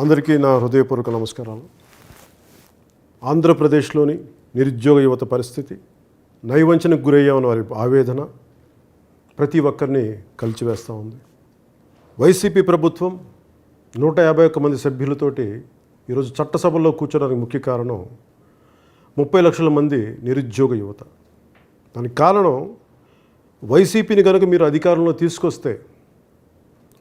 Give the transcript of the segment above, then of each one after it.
అందరికీ నా హృదయపూర్వక నమస్కారాలు. ఆంధ్రప్రదేశ్లోని నిరుద్యోగ యువత పరిస్థితి నైవంచనకు గురయ్యామని వారి ఆవేదన ప్రతి ఒక్కరిని కలిచివేస్తూ ఉంది. వైసీపీ ప్రభుత్వం నూట యాభై ఒక్క మంది సభ్యులతోటి ఈరోజు చట్టసభల్లో కూర్చోడానికి ముఖ్య కారణం ముప్పై లక్షల మంది నిరుద్యోగ యువత. దానికి కారణం వైసీపీని కనుక మీరు అధికారంలో తీసుకొస్తే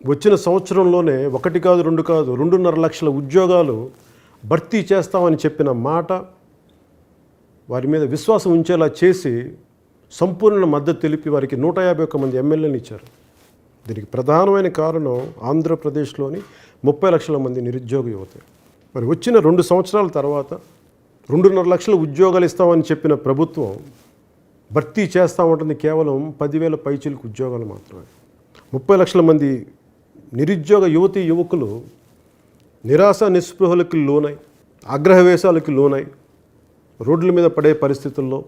వచ్చిన సంవత్సరంలోనే ఒకటి కాదు రెండు కాదు రెండున్నర లక్షల ఉద్యోగాలు భర్తీ చేస్తామని చెప్పిన మాట వారి మీద విశ్వాసం ఉంచేలా చేసి సంపూర్ణ మద్దతు తెలిపి వారికి నూట యాభై ఒక్క మంది ఎమ్మెల్యేలు ఇచ్చారు. దీనికి ప్రధానమైన కారణం ఆంధ్రప్రదేశ్లోని ముప్పై లక్షల మంది నిరుద్యోగ యువత. మరి వచ్చిన రెండు సంవత్సరాల తర్వాత రెండున్నర లక్షల ఉద్యోగాలు ఇస్తామని చెప్పిన ప్రభుత్వం భర్తీ చేస్తామంటుంది కేవలం పదివేల పైచిలకు ఉద్యోగాలు మాత్రమే. ముప్పై లక్షల మంది నిరుద్యోగ యువతి యువకులు నిరాశ నిస్పృహలకు లోనై ఆగ్రహవేశాలకి లోనై రోడ్ల మీద పడే పరిస్థితుల్లో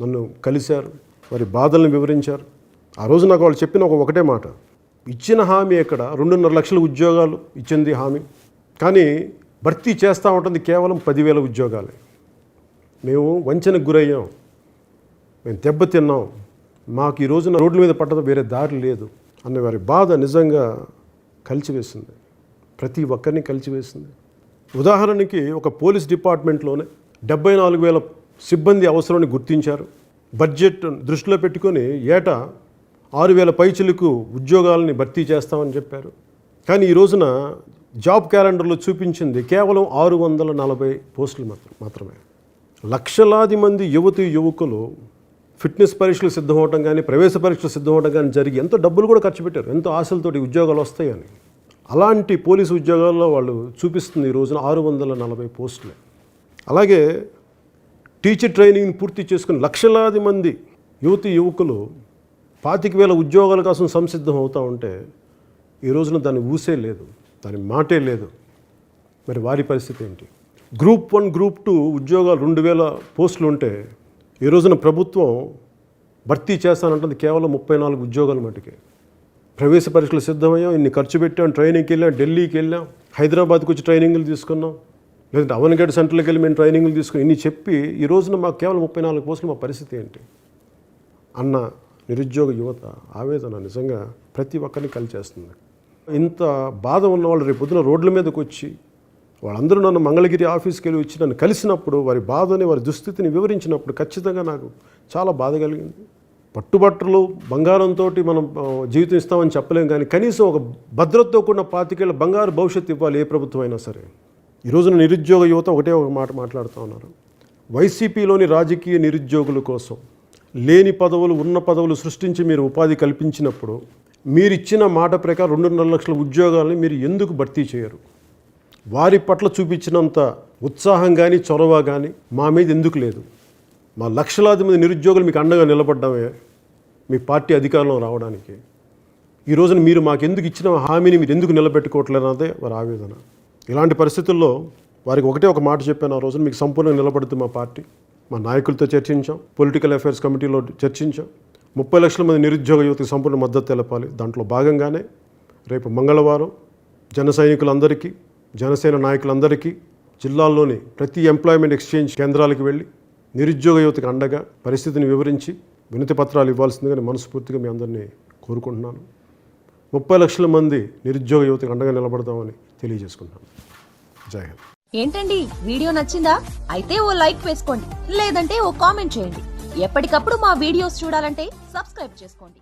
నన్ను కలిశారు వారి బాధలను వివరించారు. ఆ రోజు నాకు వాళ్ళు చెప్పిన ఒక ఒకటే మాట. ఇచ్చిన హామీ ఎక్కడ? రెండున్నర లక్షల ఉద్యోగాలు ఇచ్చింది హామీ. కానీ భర్తీ చేస్తూ ఉంటుంది కేవలం పదివేల ఉద్యోగాలే. మేము వంచనకు గురయ్యాం. మేము దెబ్బతిన్నాం మాకు ఈ రోజున రోడ్ల మీద పడ్డది వేరే దారి లేదు. అన్న వారి బాధ నిజంగా కలిచివేసింది. ప్రతి ఒక్కరిని కలిచివేసింది. ఉదాహరణకి ఒక పోలీస్ డిపార్ట్మెంట్లోనే డెబ్బై నాలుగు వేల సిబ్బంది అవసరాన్ని గుర్తించారు. బడ్జెట్ దృష్టిలో పెట్టుకొని ఏటా ఆరు వేల పైచులకు ఉద్యోగాలని భర్తీ చేస్తామని చెప్పారు. కానీ ఈ రోజున జాబ్ క్యాలెండర్లో చూపించింది కేవలం ఆరు వందల నలభై పోస్టులు మాత్రం మాత్రమే. లక్షలాది మంది యువతి యువకులు ఫిట్నెస్ పరీక్షలు సిద్ధమవటం కానీ ప్రవేశ పరీక్షలు సిద్ధమవటం కానీ జరిగి ఎంతో డబ్బులు కూడా ఖర్చు పెట్టారు ఎంతో ఆశలతోటి ఉద్యోగాలు వస్తాయని. అలాంటి పోలీసు ఉద్యోగాల్లో వాళ్ళు చూపిస్తుంది ఈ రోజున ఆరు వందల నలభై పోస్టులే. అలాగే టీచర్ ట్రైనింగ్ పూర్తి చేసుకుని లక్షలాది మంది యువతి యువకులు పాతిక వేల ఉద్యోగాల కోసం సంసిద్ధం అవుతూ ఉంటే ఈ రోజున దాన్ని ఊసే లేదు దాని మాటే లేదు. మరి వారి పరిస్థితి ఏంటి? గ్రూప్ వన్ గ్రూప్ టూ ఉద్యోగాలు రెండు వేల పోస్టులు ఉంటే ఈ రోజున ప్రభుత్వం భర్తీ చేస్తానంటుంది కేవలం ముప్పై నాలుగు ఉద్యోగాల మటుకే. ప్రవేశ పరీక్షలు సిద్ధమయ్యాం ఇన్ని ఖర్చు పెట్టాం ట్రైనింగ్కి వెళ్ళాం ఢిల్లీకి వెళ్ళాం హైదరాబాద్కి వచ్చి ట్రైనింగ్లు తీసుకున్నాం లేదంటే అవనగడ్డ సెంటర్కి వెళ్ళి మేము ట్రైనింగ్లు తీసుకుని ఇన్ని చెప్పి ఈ రోజున మాకు కేవలం ముప్పై నాలుగు పోస్టులు మా పరిస్థితి ఏంటి? అన్న నిరుద్యోగ యువత ఆవేదన నిజంగా ప్రతి ఒక్కరిని కలిచేస్తుంది. ఇంత బాధ ఉన్న వాళ్ళు రేపు పొద్దున రోడ్ల మీదకి వచ్చి వాళ్ళందరూ నన్ను మంగళగిరి ఆఫీస్కి వెళ్ళి వచ్చి నన్ను కలిసినప్పుడు వారి బాధని వారి దుస్థితిని వివరించినప్పుడు ఖచ్చితంగా నాకు చాలా బాధ కలిగింది. పట్టుబట్టలు బంగారంతో మనం జీవితం ఇస్తామని చెప్పలేం కానీ కనీసం ఒక భద్రతతో కూడిన పాతికేళ్ళ బంగారు భవిష్యత్తు ఇవ్వాలి ఏ ప్రభుత్వం అయినా సరే. ఈ రోజున నిరుద్యోగ యువత ఒకటే ఒక మాట మాట్లాడుతూ ఉన్నారు. వైసీపీలోని రాజకీయ నిరుద్యోగుల కోసం లేని పదవులు ఉన్న పదవులు సృష్టించి మీరు ఉపాధి కల్పించినప్పుడు మీరు ఇచ్చిన మాట ప్రకారం రెండున్నర లక్షల ఉద్యోగాలని మీరు ఎందుకు భర్తీ చేయరు? వారి పట్ల చూపించినంత ఉత్సాహం కానీ చొరవ కానీ మా మీద ఎందుకు లేదు? మా లక్షలాది మంది నిరుద్యోగులు మీకు అండగా నిలబడ్డమే మీ పార్టీ అధికారంలో రావడానికి. ఈ రోజున మీరు మాకు ఎందుకు ఇచ్చిన హామీని మీరు ఎందుకు నిలబెట్టుకోవట్లేదు అదే వారి ఆవేదన. ఇలాంటి పరిస్థితుల్లో వారికి ఒకటే ఒక మాట చెప్పాను ఆ రోజున మీకు సంపూర్ణంగా నిలబడుతుంది మా పార్టీ. మా నాయకులతో చర్చించాం పొలిటికల్ అఫైర్స్ కమిటీలో చర్చించాం. ముప్పై లక్షల మంది నిరుద్యోగ యువతకి సంపూర్ణ మద్దతు తెలపాలి. దాంట్లో భాగంగానే రేపు మంగళవారం జన సైనికులందరికీ జనసేన నాయకులందరికీ జిల్లాల్లోని ప్రతి ఎంప్లాయ్మెంట్ ఎక్స్చేంజ్ కేంద్రాలకు వెళ్ళి నిరుద్యోగ యువతకు అండగా పరిస్థితిని వివరించి వినతి పత్రాలు ఇవ్వాల్సిందిగా మనస్ఫూర్తిగా మీ అందరినీ కోరుకుంటున్నాను. ముప్పై లక్షల మంది నిరుద్యోగ యువతకు అండగా నిలబడదామని తెలియజేసుకుంటున్నాను. జై హింద్. ఏంటండి? వీడియో నచ్చిందా? అయితే ఓ లైక్ వేసుకోండి. లేదంటే ఓ కామెంట్ చేయండి. ఎప్పటికప్పుడు మా వీడియోస్ చూడాలంటే సబ్స్క్రైబ్ చేసుకోండి.